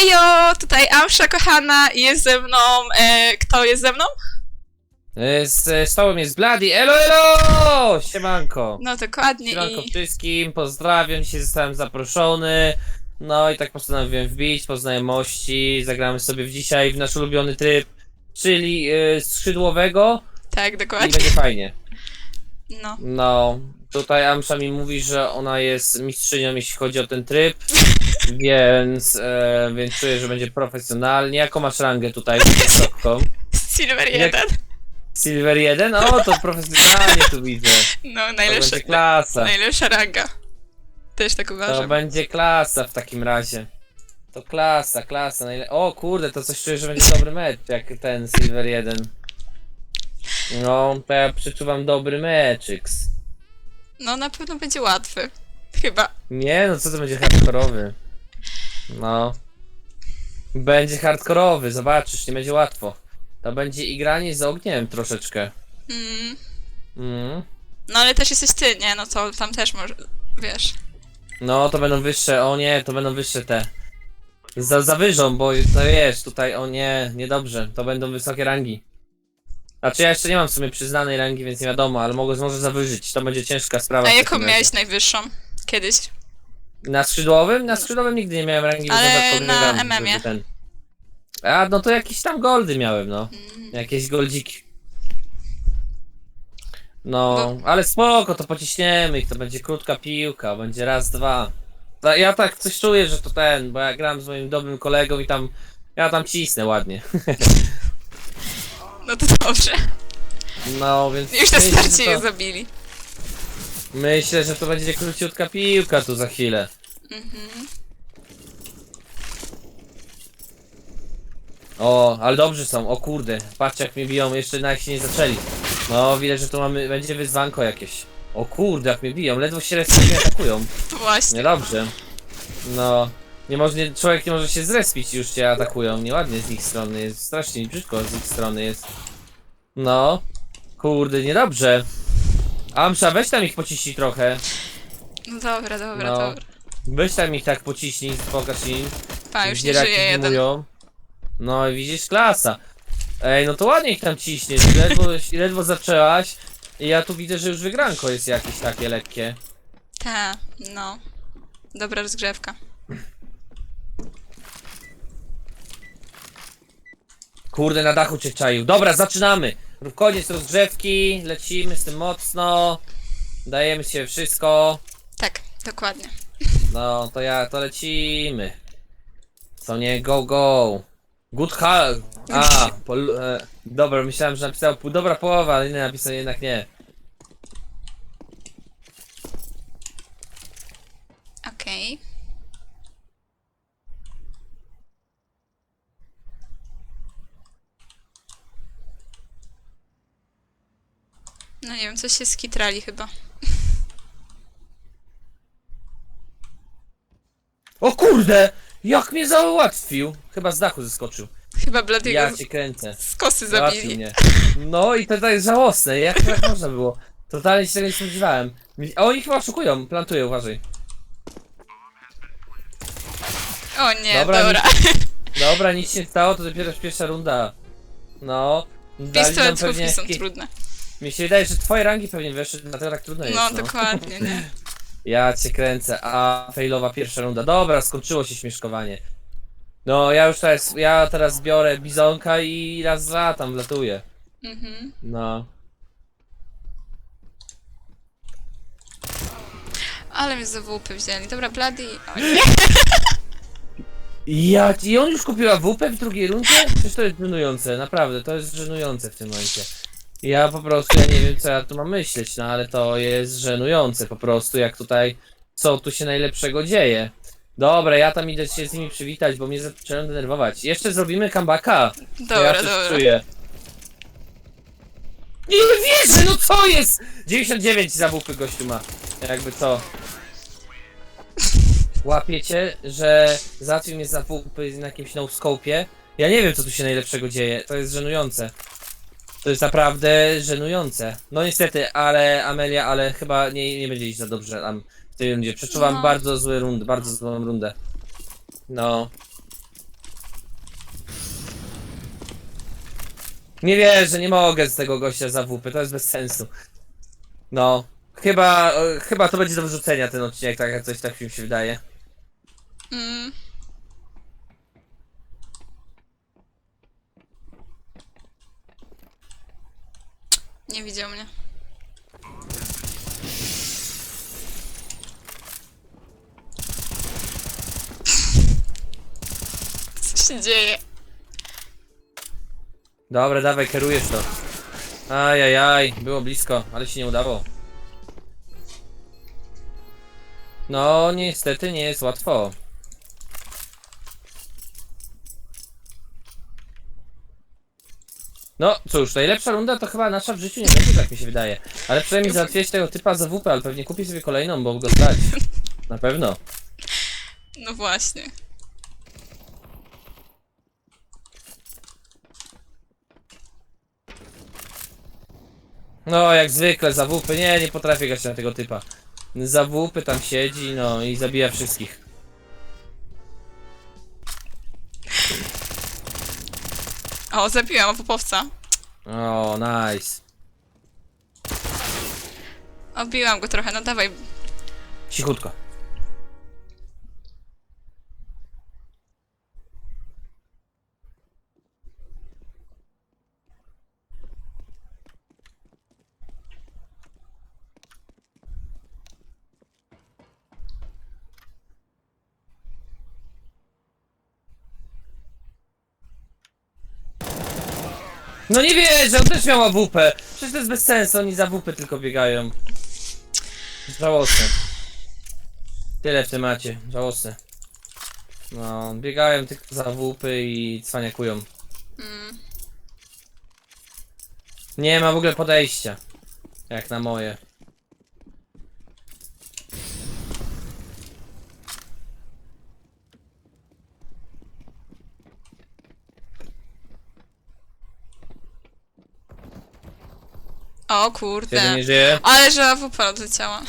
Hejo, tutaj Amsza kochana i jest ze mną, e, kto jest ze mną? E, Z e, stołem jest Bloody. Elo, elo! Siemanko. No dokładnie Siemanko i... wszystkim, pozdrawiam, dzisiaj zostałem zaproszony. No i tak postanowiłem wbić po znajomości. Zagramy sobie w dzisiaj w nasz ulubiony tryb, czyli e, skrzydłowego Tak, i dokładnie. będzie fajnie. No. No, tutaj Amsza mi mówi, że ona jest mistrzynią, jeśli chodzi o ten tryb, więc, e, więc czuję, że będzie profesjonalnie. Jaką masz rangę tutaj? Wysoką? Silver Jak- 1. Silver 1? O, to profesjonalnie tu widzę. No, To najlepsza, będzie klasa. najlepsza ranga. Też tak To uważam. będzie klasa w takim razie. To klasa, klasa. Najle... O kurde, to coś czuję, że będzie dobry mecz, jak ten Silver 1. No, to ja przeczuwam dobry meczyks. No, na pewno będzie łatwy. Chyba. Nie, no co to będzie hardkorowy? No. Będzie hardkorowy, zobaczysz, nie będzie łatwo. To będzie igranie z ogniem troszeczkę. Mm. Mm. No, ale też jesteś ty, nie? No to tam też może, wiesz. No, to będą wyższe, o nie, to będą wyższe te. Za, zawyżą, bo to wiesz, tutaj, o nie, niedobrze, to będą wysokie rangi. Znaczy ja jeszcze nie mam w sumie przyznanej rangi, więc nie wiadomo, ale mogę może zawyżyć, to będzie ciężka sprawa. A w jaką takim razie. miałeś najwyższą? Kiedyś. Na skrzydłowym? Na skrzydłowym nigdy nie miałem rangi, Ale dodatkowo na MM-ie? żeby ten. A, no to jakieś tam goldy miałem, no. Mm. Jakieś goldziki. No, Bo- ale spoko, to pociśniemy ich, to będzie krótka piłka, będzie raz, dwa. Ta- Ja tak coś czuję, że to ten, bo ja gram z moim dobrym kolegą i tam, ja tam cisnę ładnie. No to dobrze. No, więc Już na myślę, starcie że je to, zabili. Myślę, że to będzie króciutka piłka tu za chwilę. Mhm. O, ale dobrzy są, o kurde, patrzcie jak mnie biją, jeszcze nawet się nie zaczęli. No, widać, że tu mamy, będzie wyzwanko jakieś. O kurde, jak mnie biją, ledwo się respią atakują. Właśnie. Niedobrze. No. Nie może, nie, człowiek nie może się zrespić już cię atakują. Nieładnie z ich strony jest. Strasznie brzydko z ich strony jest. No. Kurde, niedobrze. Amsza, weź tam ich pociśnij trochę. No dobra, dobra, No. dobra. Weź tam ich tak pociśnij, pokaż im. Pa, już nie Zbieraki żyje jeden. dymują. No i widzisz, klasa. Ej, no to ładnie ich tam ciśniesz. Ledwo, ledwo zaczęłaś. I ja tu widzę, że już wygranko jest jakieś takie lekkie. Ta, no. Dobra rozgrzewka. Kurde, na dachu cię czaił. Dobra, zaczynamy. Koniec rozgrzewki, lecimy z tym mocno. Dajemy się wszystko. Tak, dokładnie. No, to ja, to lecimy. Co nie, go, go. Good hal. A, pol, e, dobra, myślałem, że napisał pół, dobra połowa, ale nie napisał jednak nie. Okej. No nie wiem, coś się skitrali chyba. O kurde! Jak mnie załatwił! Chyba z dachu zeskoczył. Chyba Bladiego Ja cię kręcę. z kosy Załatwił zabili. mnie. No i to, jest żałosne, jak tak można było? Totalnie się tego nie spodziewałem. A oni chyba oszukują, plantują, uważaj. O nie, Dobra, dobra. Dobra, nic się nie stało, to dopiero pierwsza runda. No. Dali nam pewnie nie są jakieś- trudne. Mi się wydaje, że twoje rangi pewnie weszły, dlatego tak trudno jest. No, No, dokładnie, nie? Ja cię kręcę, a failowa pierwsza runda. Dobra, skończyło się śmieszkowanie. No, ja już teraz, ja teraz biorę bizonka i raz za tam wlatuję. Mhm. No. Ale mnie za WP wzięli. Dobra, Bloody. O nie. Ja, i on już kupiła WP w drugiej rundzie? Przecież to jest żenujące, naprawdę, to jest żenujące w tym momencie. Ja po prostu, ja nie wiem co ja tu mam myśleć, no ale to jest żenujące po prostu, jak tutaj, co tu się najlepszego dzieje. Dobra, ja tam idę się z nimi przywitać, bo mnie zaczynają denerwować. Jeszcze zrobimy comebacka. to Dobra, ja coś dobra. czuję. Nie wierzę, no co jest? 99 za WP gościu ma. Jakby co. Łapiecie, że załatwił mnie za WP na jakimś no-scope'ie. Ja nie wiem co tu się najlepszego dzieje, to jest żenujące. To jest naprawdę żenujące. No niestety, ale Amelia, ale chyba nie, nie będzie iść za dobrze tam w tej rundzie. Przeczuwam No. bardzo zły rund, bardzo złą rundę. No. Nie wierzę, nie mogę z tego gościa za wupy, to jest bez sensu. No. Chyba, e, chyba to będzie do wyrzucenia ten odcinek, tak jak coś tak mi się wydaje. Mm. Nie widział mnie. Co się dzieje? Dobra, dawaj, kierujesz to. Ajajaj, było blisko, ale się nie udało. No, niestety nie jest łatwo. No cóż, najlepsza runda to chyba nasza w życiu nie będzie, tak mi się wydaje. Ale przynajmniej załatwiłeś tego typa za WP, ale pewnie kupi sobie kolejną, bo go stać. Na pewno. No właśnie. No, jak zwykle, za WP, nie, nie potrafię grać na tego typa. Za WP tam siedzi, no i zabija wszystkich. O, zabiłam opopowca. O, nice. Obiłam go trochę, no dawaj. Cichutko. No nie wierzę, on też miał AWP. Przecież to jest bez sensu, oni za AWP tylko biegają. Żałosne. Tyle w temacie, żałosne. No, biegają tylko za WP i cwaniakują. Mm. Nie ma w ogóle podejścia. Jak na moje. O Jeden kurde. nie żyje, Ale że AWP odleciała.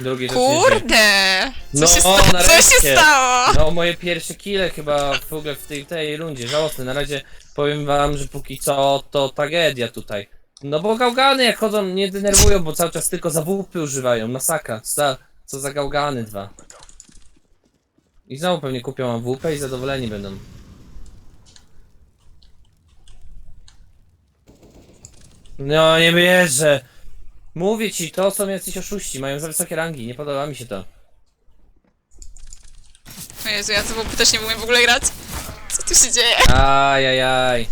drugi też nie żyje. Kurde! Co, No, się, sta- co się nareszcie. stało? No, moje pierwsze kile chyba w ogóle w tej, tej rundzie, żałosne. Na razie powiem wam, że póki co to tragedia tutaj. No bo gałgany jak chodzą nie denerwują, bo cały czas tylko za WP używają, masakra. Co za, co za gałgany dwa. I znowu pewnie kupią AWP i zadowoleni będą. No nie wierzę. Mówię ci, to są jacyś oszuści, mają za wysokie rangi, nie podoba mi się to. O Jezu, ja AWP też nie umiem w ogóle grać. Co tu się dzieje? Ajajaj.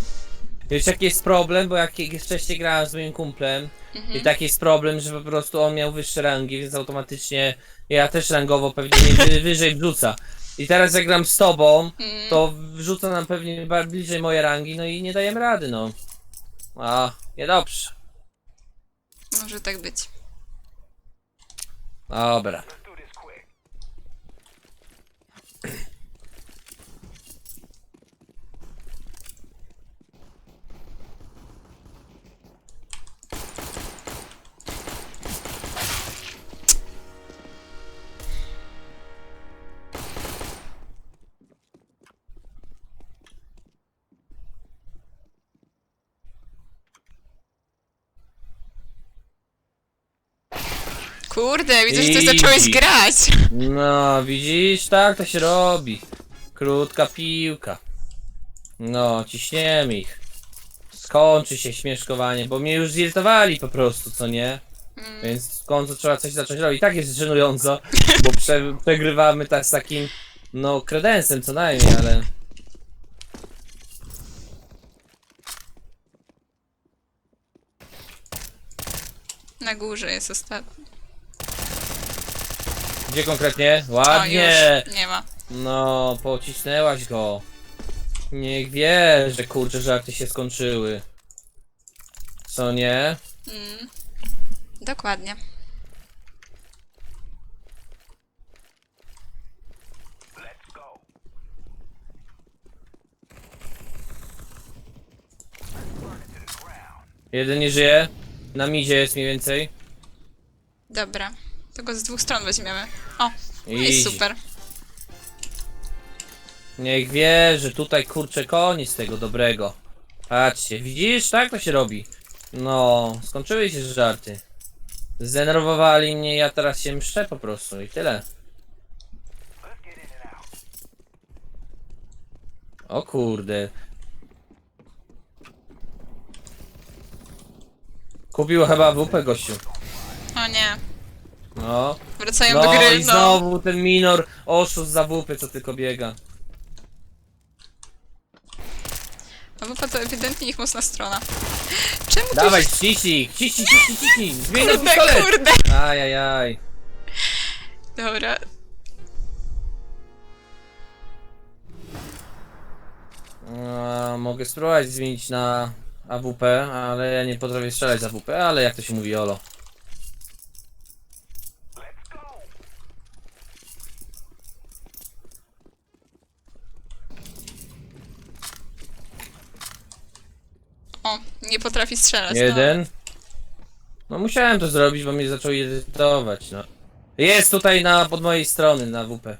Wiesz jaki jest problem, bo jak jak wcześniej grałem z moim kumplem i taki jest problem, że po prostu on miał wyższe rangi, więc automatycznie ja też rangowo pewnie mnie wy- wyżej wrzuca. I teraz jak gram z tobą, Mm. to wrzuca nam pewnie bar- bliżej moje rangi, no i nie dajemy rady, no. A, niedobrze. Może tak być. Dobra. Kurde, widzę, że ty zacząłeś grać. No, widzisz, tak to się robi. Krótka piłka. No, ciśniemy ich. Skończy się śmieszkowanie, bo mnie już zirytowali po prostu, co nie? Więc w końcu trzeba coś zacząć robić. I tak jest żenująco, bo prze, przegrywamy tak z takim, no, kredensem co najmniej, ale... Na górze jest ostatni. Gdzie konkretnie? O, Ładnie! już nie ma. No, pocisnęłaś go. Niech wie, że kurczę żarty się skończyły. Co nie? Mm. Dokładnie. Jeden nie żyje. Na midzie jest mniej więcej. Dobra. Tego z dwóch stron weźmiemy. No i super. Niech wie, że tutaj kurczę koniec tego dobrego. Patrzcie, widzisz? Tak to się robi. No, skończyły się żarty. Zdenerwowali mnie, ja teraz się mszczę po prostu i tyle. O kurde. Kupił chyba WP gościu. O nie. No. Wracają do No gry, i no. znowu ten minor oszust za WP, co tylko biega. No bo to ewidentnie ich mocna strona. Czemu tu Dawaj, ciśnij, ciśnij. Zmień na Kurde, pistolet. kurde. Ajajaj. Dobra. A, mogę spróbować zmienić na AWP, ale ja nie potrafię strzelać z AWP, ale jak to się mówi, Olo. O, nie potrafi strzelać. Jeden. No musiałem to zrobić, bo mnie zaczął irytować, no. Jest tutaj na, pod mojej strony, na WP.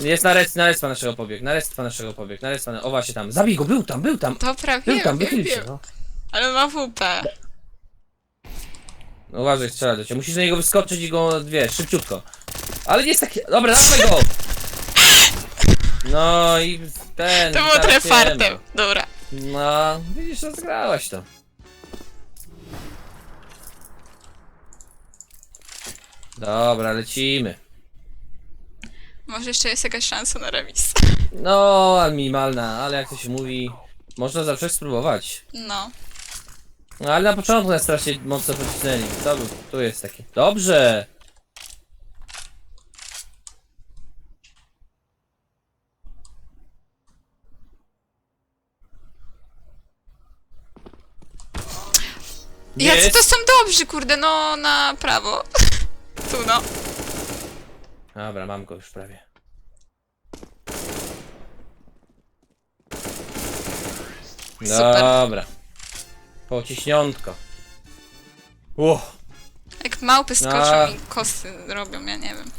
Jest na rest, na naszego pobieg, na naszego pobieg, na respa, na... o właśnie tam. Zabij go, był tam, był tam. No. Dobra, Był wiem, tam, wiem, wychyl się, wiem. no. Ale ma WP. No uważaj, strzela do ciebie. Musisz na niego wyskoczyć i go, wiesz, szybciutko. Ale nie jest taki... Dobra, dawaj go! No i ten... To było teraz trochę nie ma. fartem. Dobra. No, widzisz, rozgrałaś to. Dobra, lecimy. Może jeszcze jest jakaś szansa na remis. No, minimalna, ale jak to się mówi, można zawsze spróbować. No. No, ale na początku nas strasznie mocno pocisnęli. To tu jest taki. Dobrze! Jacy to są dobrzy, kurde, no na prawo. Tu no. Dobra, mam go już prawie. Super. Dobra. Pociśniątko. Uch. Jak małpy skoczą A. i kosy robią, ja nie wiem.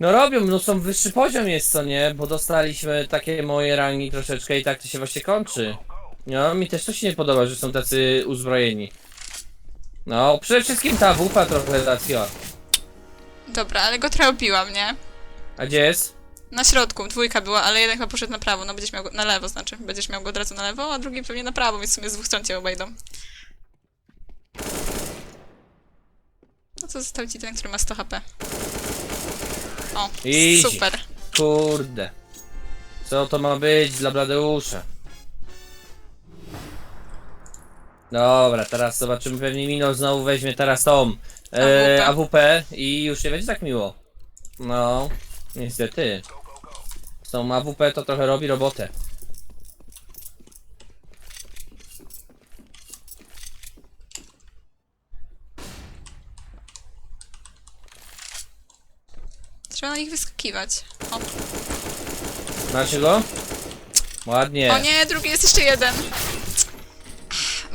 No robią, no są wyższy poziom jest, co nie? Bo dostaliśmy takie moje rangi troszeczkę i tak to się właśnie kończy. No, mi też to się nie podoba, że są tacy uzbrojeni. No, przede wszystkim ta wupa trochę racja. Dobra, ale go trochę obiłam, nie? A gdzie jest? Na środku, dwójka była, ale jeden chyba poszedł na prawo, no będziesz miał go, na lewo znaczy, będziesz miał go od razu na lewo, a drugi pewnie na prawo, więc w sumie z dwóch stron cię obejdą. No to został ci ten, który ma 100 HP. O, super. Kurde. Co to ma być dla Bladeusza? Dobra, teraz zobaczymy, pewnie Mino znowu weźmie teraz tą e, AWP. AWP i już nie będzie tak miło. No, niestety. Z tą AWP to trochę robi robotę. Trzeba na nich wyskakiwać. O, Znaczy go? Ładnie. o nie, drugi jest jeszcze jeden.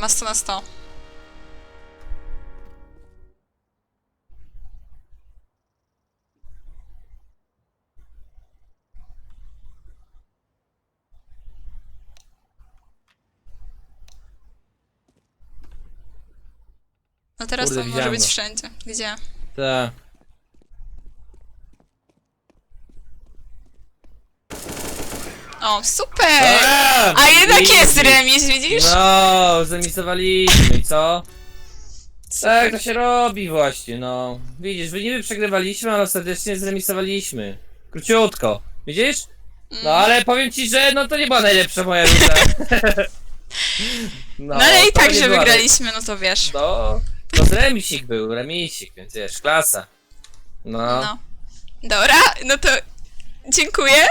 Ma 100 na 100. No teraz Kurde, on może widziałem być go. wszędzie. Gdzie? Tak. O, super! A, A jednak jest remis, widzisz? No, zemisowaliśmy i co? Tak, to się robi właśnie, no. Widzisz, wy niby przegrywaliśmy, ale ostatecznie zremisowaliśmy. Króciutko. Widzisz? No Mm. ale powiem ci, że no to nie była najlepsza moja runda. No ale i to tak, nie że była wygraliśmy, no to wiesz. naj- No, no z remisik był, remisik, więc wiesz, klasa. No. No. Dobra, no to dziękuję.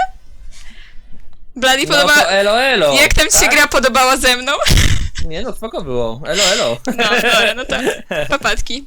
Bloody No podoba... to elo elo. Jak tam ci tak? gra podobała ze mną? Nie no, spoko było. Elo elo. No, dobra, no to papatki.